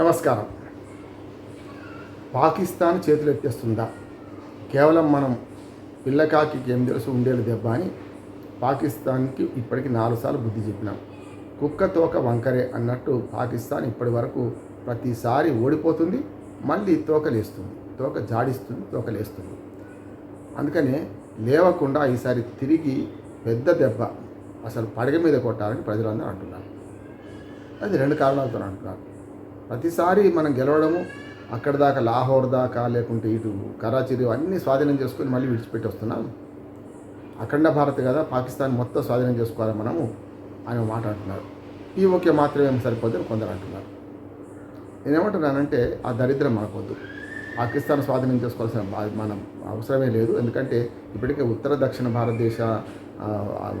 నమస్కారం. పాకిస్తాన్ చేతులు ఎత్తేస్తుందా? కేవలం మనం పిల్లకాకి ఏం తెలుసు ఉండేది దెబ్బ అని పాకిస్తాన్కి ఇప్పటికి నాలుగు సార్లు బుద్ధి చెప్పినాం. కుక్క తోక వంకరే అన్నట్టు పాకిస్తాన్ ఇప్పటి వరకు ప్రతిసారి ఓడిపోతుంది మళ్ళీ తోక లేస్తుంది తోక జాడిస్తుంది తోక లేస్తుంది అందుకనే లేవకుండా ఈసారి తిరిగి పెద్ద దెబ్బ అసలు పడగ మీద కొట్టాలని ప్రజలందరూ అంటున్నారు. అది రెండు కారణాలతో అంటున్నారు. ప్రతిసారి మనం గెలవడము అక్కడ దాకా లాహోర్ దాకా లేకుంటే ఇటు కరాచీ అన్నీ స్వాధీనం చేసుకొని మళ్ళీ విడిచిపెట్టి వస్తున్నాం. అఖండ భారత్ కదా పాకిస్తాన్ మొత్తం స్వాధీనం చేసుకోవాలి మనము అని మాట్లాడుతున్నారు. ఈ ఓకే మాత్రమే సరిపోద్దని కొందరు అంటున్నారు. నేనేమంటున్నానంటే ఆ దరిద్రం మనకొద్దు పాకిస్తాన్ స్వాధీనం చేసుకోవాల్సిన మనం అవసరమే లేదు. ఎందుకంటే ఇప్పటికే ఉత్తర దక్షిణ భారతదేశ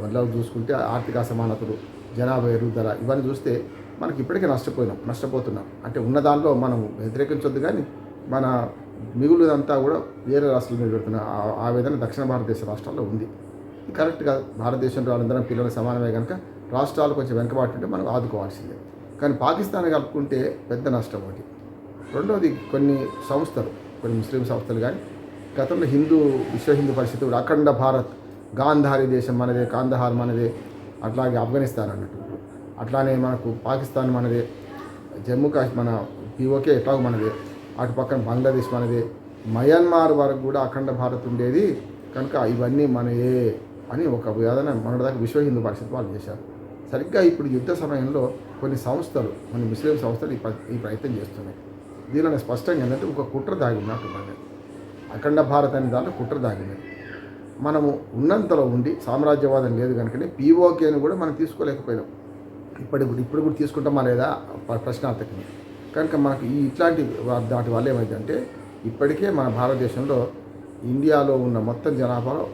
వల్ల చూసుకుంటే ఆర్థిక అసమానతలు జనాభా ఎరుగుదల ఇవన్నీ చూస్తే మనకి ఇప్పటికే నష్టపోయినాం నష్టపోతున్నాం. అంటే ఉన్న దానిలో మనం వ్యతిరేకించొద్దు కానీ మన మిగులుదంతా కూడా వేరే రాష్ట్రాల మీద పెడుతున్నాం ఆ- ఆ విధంగా దక్షిణ భారతదేశ రాష్ట్రాల్లో ఉంది. కరెక్ట్గా భారతదేశంలో వాళ్ళందరం పిల్లలు సమానమే కనుక రాష్ట్రాలు కొంచెం వెనకబాటుంటే మనం ఆదుకోవాల్సిందే. కానీ పాకిస్తాన్ కలుపుకుంటే పెద్ద నష్టం ఒకటి రెండవది కొన్ని సంస్థలు కొన్ని ముస్లిం సంస్థలు కానీ గతంలో హిందూ విశ్వ హిందూ పరిస్థితి కూడా అఖండ భారత్ గాంధారి దేశం మనదే కాందహార్ మనదే అట్లాగే ఆఫ్ఘనిస్తాన్ అన్నట్టు. అట్లానే మనకు పాకిస్తాన్ మనదే జమ్మూ కాశ్మీర్ మన పీఓకే ఎట్లాగో మనదే అటు పక్కన బంగ్లాదేశ్ మనదే మయన్మార్ వరకు కూడా అఖండ భారత్ ఉండేది. కనుక ఇవన్నీ మనయే అని ఒక వేదన మొన్నటిదాకా విశ్వ హిందూ పరిషత్ వాళ్ళు చేశారు. సరిగ్గా ఇప్పుడు యుద్ధ సమయంలో కొన్ని సంస్థలు కొన్ని ముస్లిం సంస్థలు ఈ ప్ర- ఈ ప్రయత్నం చేస్తున్నాయి. దీనిలో స్పష్టంగా ఏంటంటే ఒక కుట్ర దాగి ఉన్నట్టున్నది అఖండ భారత్ అనే దాంట్లో కుట్ర దాగినది మనము ఉన్నంతలో ఉండి సామ్రాజ్యవాదం లేదు కనుకనే పీఓకేని కూడా మనం తీసుకోలేకపోయినాం. ఇప్పటి ఇప్పుడు కూడా తీసుకుంటామా లేదా? ప్రశ్నార్థకం. ప్రశ్నార్థకమే కనుక మనకు ఈ ఇట్లాంటి దాటి వల్ల ఏమైందంటే ఇప్పటికే మన భారతదేశంలో ఇండియాలో ఉన్న మొత్తం జనాభాలో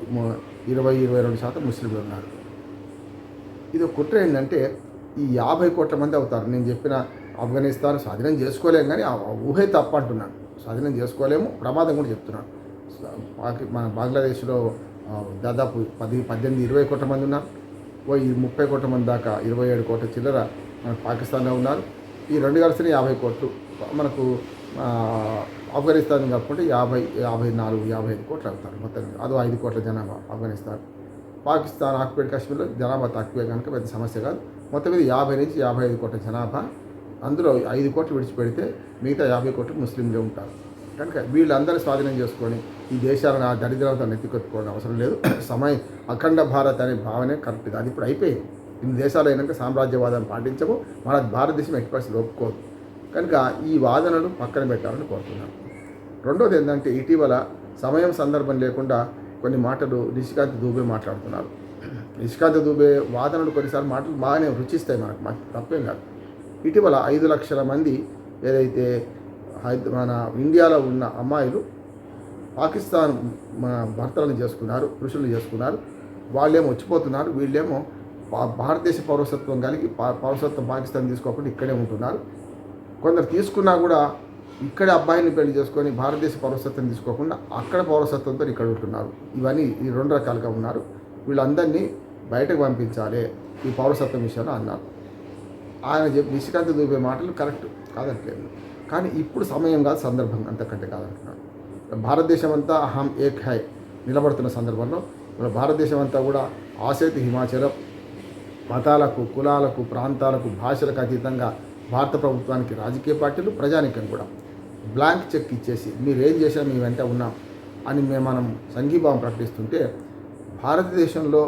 ఇరవై ఇరవై రెండు శాతం ముస్లింలు ఉన్నారు. ఇది ఒక కుట్ర ఏంటంటే ఈ యాభై కోట్ల మంది అవుతారు. నేను చెప్పిన ఆఫ్ఘనిస్తాన్ స్వాధీనం చేసుకోలేము కానీ ఆ ఊహే తప్ప అంటున్నాను. స్వాధీనం చేసుకోలేము ప్రమాదం కూడా చెప్తున్నాను. మన బంగ్లాదేశ్లో దాదాపు పది పద్దెనిమిది ఇరవై కోట్ల మంది ఉన్నారు. ముప్పై కోట్ల మంది దాకా ఇరవై ఏడు కోట్ల చిల్లర మన పాకిస్తాన్లో ఉన్నారు. ఈ రెండు కలిసిన యాభై కోట్లు మనకు ఆఫ్ఘనిస్తాన్ కలుపుకుంటే యాభై యాభై నాలుగు యాభై ఐదు కోట్లు అవుతారు మొత్తం. అదో ఐదు కోట్ల జనాభా ఆఫ్ఘనిస్తాన్. పాకిస్తాన్ ఆక్యుపైడ్ కాశ్మీర్లో జనాభా తక్కువే కనుక పెద్ద సమస్య కాదు. మొత్తం మీద యాభై నుంచి యాభై ఐదు కోట్ల జనాభా. అందులో ఐదు కోట్లు విడిచిపెడితే మిగతా యాభై కోట్లు ముస్లింలే ఉంటారు. కనుక వీళ్ళందరూ స్వాధీనం చేసుకొని ఈ దేశాలను ఆ దరిద్రంతో నెత్తికొట్టుకోవడం అవసరం లేదు. సమయం అఖండ భారత్ అనే భావనే కరెక్ట్గా అది ఇప్పుడు అయిపోయింది. ఇన్ని దేశాలు అయినాక సామ్రాజ్యవాదాన్ని పాటించము. మన భారతదేశం ఎక్స్ప్రెస్ పరిస్థితులు ఒప్పుకోదు. కనుక ఈ వాదనలు పక్కన పెట్టాలని కోరుతున్నాను. రెండోది ఏంటంటే ఇటీవల సమయం సందర్భం లేకుండా కొన్ని మాటలు నిష్కాంత్ దూబే మాట్లాడుతున్నారు. నిష్కాంత్ దూబే వాదనలు కొన్నిసార్లు మాటలు బాగానే రుచిస్తాయి మనకు. మాకు తప్పేం కాదు. ఇటీవల ఐదు లక్షల మంది ఏదైతే మన ఇండియాలో ఉన్న అమ్మాయిలు పాకిస్తాన్ మన భర్తలను చేసుకున్నారు పురుషులను చేసుకున్నారు. వాళ్ళేమో వచ్చిపోతున్నారు వీళ్ళేమో భారతదేశ పౌరసత్వం కలిగి పౌరసత్వం పాకిస్తాన్ తీసుకోకుండా ఇక్కడే ఉంటున్నారు. కొందరు తీసుకున్నా కూడా ఇక్కడే అబ్బాయిని పెళ్ళి చేసుకొని భారతదేశ పౌరసత్వం తీసుకోకుండా అక్కడ పౌరసత్వంతో ఇక్కడ ఉంటున్నారు. ఇవన్నీ ఈ రెండు రకాలుగా ఉన్నారు. వీళ్ళందరినీ బయటకు పంపించాలి ఈ పౌరసత్వం విషయంలో అన్నారు. ఆయన చెప్పి నిష్కాంత్ దూపే మాటలు కరెక్ట్ కాదట్లేదు. కానీ ఇప్పుడు సమయం కాదు సందర్భం అంతకంటే కాదంటున్నాడు. భారతదేశం అంతా అహం ఏక్ హై నిలబడుతున్న సందర్భంలో మన భారతదేశం అంతా కూడా ఆసేతి హిమాచలం మతాలకు కులాలకు ప్రాంతాలకు భాషలకు అతీతంగా భారత ప్రభుత్వానికి రాజకీయ పార్టీలు ప్రజానికం కూడా. బ్లాంక్ చెక్ ఇచ్చేసి మీరు ఏం చేసినా మీ వెంట ఉన్నాం అని మేము మనం సంఘీభావం ప్రకటిస్తుంటే భారతదేశంలో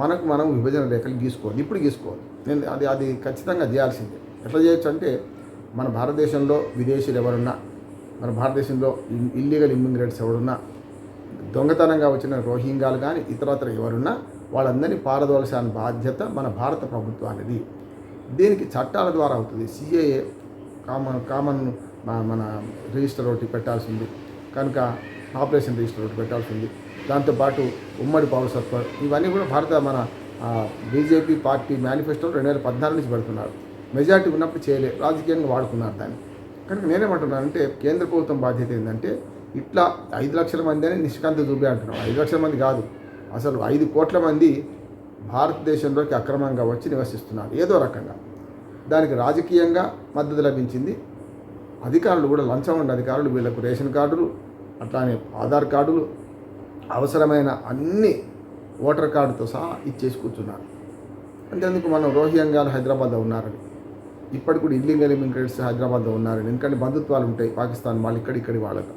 మనకు మనం విభజన రేఖలు గీసుకోవాలి. ఇప్పుడు గీసుకోవాలి. నేను అది అది ఖచ్చితంగా చేయాల్సిందే. ఎట్లా చేయొచ్చు అంటే మన భారతదేశంలో విదేశీయులు ఎవరున్నా మన భారతదేశంలో ఇల్లీగల్ ఇమ్మిగ్రెంట్స్ ఎవరున్నా దొంగతనంగా వచ్చిన రోహింగాలు కానీ ఇతరత్ర ఎవరున్నా వాళ్ళందరినీ పారదోలసాని బాధ్యత మన భారత ప్రభుత్వానిది. దీనికి చట్టాల ద్వారా అవుతుంది. సిఏఏ కామన్ కామన్ మన- రిజిస్టర్ ఒకటి పెట్టాల్సింది. కనుక ఆపరేషన్ రిజిస్టర్ ఒకటి పెట్టాల్సింది. దాంతోపాటు ఉమ్మడి పౌరసత్వం ఇవన్నీ కూడా భారత మన బీజేపీ పార్టీ మేనిఫెస్టో రెండు వేల పద్నాలుగు నుంచి పెడుతున్నారు. మెజార్టీ ఉన్నప్పుడు చేయలే రాజకీయంగా వాడుకున్నారు దాన్ని. కనుక నేనేమంటున్నానంటే కేంద్ర ప్రభుత్వం బాధ్యత ఏంటంటే ఇట్లా ఐదు లక్షల మంది అని నిష్కాంత దుబే అంటున్నాం. ఐదు లక్షల మంది కాదు అసలు ఐదు కోట్ల మంది భారతదేశంలోకి అక్రమంగా వచ్చి నివసిస్తున్నారు. ఏదో రకంగా. దానికి రాజకీయంగా మద్దతు లభించింది. అధికారులు కూడా లంచం ఉండే అధికారులు వీళ్ళకు రేషన్ కార్డులు అట్లానే ఆధార్ కార్డులు అవసరమైన అన్ని ఓటర్ కార్డుతో సహా ఇచ్చేసి కూర్చున్నారు. అంతేందుకు మనం రోహింగ్యాలు హైదరాబాద్లో ఉన్నారని. ఇప్పటికి కూడా ఇల్లీగల్ ఇమిగ్రెంట్స్ హైదరాబాద్లో ఉన్నారు ఎందుకంటే బంధుత్వాలు ఉంటాయి పాకిస్తాన్ వాళ్ళు ఇక్కడ ఇక్కడి వాళ్ళతో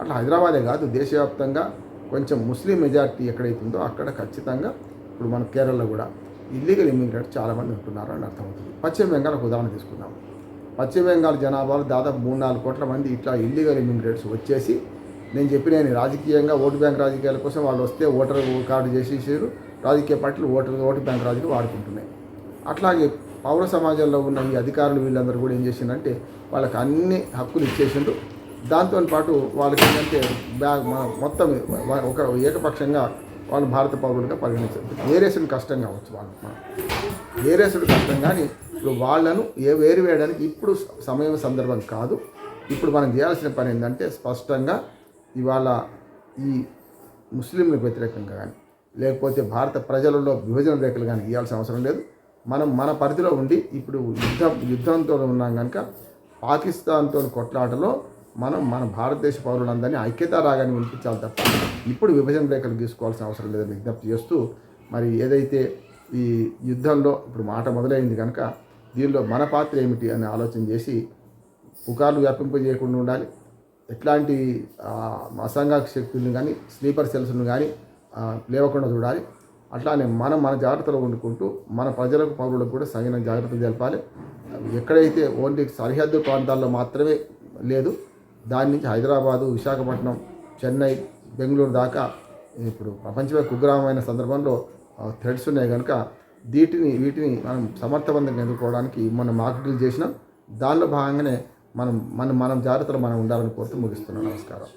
అట్లా హైదరాబాదే కాదు దేశవ్యాప్తంగా కొంచెం ముస్లిం మెజారిటీ ఎక్కడైతే ఉందో అక్కడ ఖచ్చితంగా ఇప్పుడు మన కేరళలో కూడా ఇల్లీగల్ ఇమిగ్రెంట్స్ చాలామంది ఉంటున్నారు అని అర్థమవుతుంది. పశ్చిమ బెంగాల్ ఒక ఉదాహరణ తీసుకుందాం. పశ్చిమ బెంగాల్ జనాభాలో దాదాపు మూడు నాలుగు కోట్ల మంది ఇట్లా ఇల్లీగల్ ఇమిగ్రెంట్స్ వచ్చేసి నేను చెప్పిన రాజకీయంగా ఓటు బ్యాంక్ రాజకీయాల కోసం వాళ్ళు వస్తే ఓటర్ కార్డు చేసేసారు. రాజకీయ పార్టీలు ఓటర్ ఓటు బ్యాంక్ రాజకీయాలు వాడుకుంటున్నాయి. అట్లాగే పౌర సమాజంలో ఉన్న ఈ అధికారులు వీళ్ళందరూ కూడా ఏం చేసిందంటే వాళ్ళకి అన్ని హక్కులు ఇచ్చేసిండ్రు. దాంతో పాటు వాళ్ళకి ఏంటంటే బ్యాగ్ మొత్తం ఒక ఏకపక్షంగా వాళ్ళు భారత పౌరులుగా పరిగణించారు. ఏరేసుడు కష్టం కావచ్చు వాళ్ళకి ఏరేసుడు కష్టం కానీ ఇప్పుడు వాళ్ళను ఏ వేరు వేయడానికి ఇప్పుడు సమయం సందర్భం కాదు. ఇప్పుడు మనం చేయాల్సిన పని ఏంటంటే స్పష్టంగా ఇవాళ ఈ ముస్లింలకు వ్యతిరేకంగా కానీ లేకపోతే భారత ప్రజలలో విభజన రేఖలు కానీ ఇవ్వాల్సిన అవసరం లేదు. మనం మన పరిధిలో ఉండి ఇప్పుడు యుద్ధం యుద్ధంతో ఉన్నాం కనుక పాకిస్తాన్తో కొట్లాటలో మనం మన భారతదేశ పౌరులందరినీ ఐక్యత రాగాన్ని వినిపించాలి తప్ప ఇప్పుడు విభజన రేఖలు తీసుకోవాల్సిన అవసరం లేదని విజ్ఞప్తి చేస్తూ మరి ఏదైతే ఈ యుద్ధంలో ఇప్పుడు మాట మొదలైంది కనుక దీనిలో మన పాత్ర ఏమిటి అని ఆలోచన చేసి పుకార్లు వ్యాపింపజేయకుండా ఉండాలి. ఎట్లాంటి అసంఘ శక్తులను కానీ స్లీపర్ సెల్స్ను కానీ లేవకుండా చూడాలి. అట్లానే మనం మన జాగ్రత్తలో వండుకుంటూ మన ప్రజలకు పౌరులకు కూడా సగిన జాగ్రత్తలు తెలపాలి. ఎక్కడైతే ఓన్లీ సరిహద్దు ప్రాంతాల్లో మాత్రమే లేదు దాని నుంచి హైదరాబాదు విశాఖపట్నం చెన్నై బెంగళూరు దాకా ఇప్పుడు ప్రపంచమే కుగ్రామైన సందర్భంలో థ్రెడ్స్ ఉన్నాయి కనుక వీటిని వీటిని మనం సమర్థవంతంగా ఎదుర్కోవడానికి మనం మార్కెటింగ్ చేసినాం. దానిలో భాగంగానే మనం మనం మనం జాగ్రత్తలు మనం ఉండాలని కోరుతూ ముగిస్తున్నాం నమస్కారం.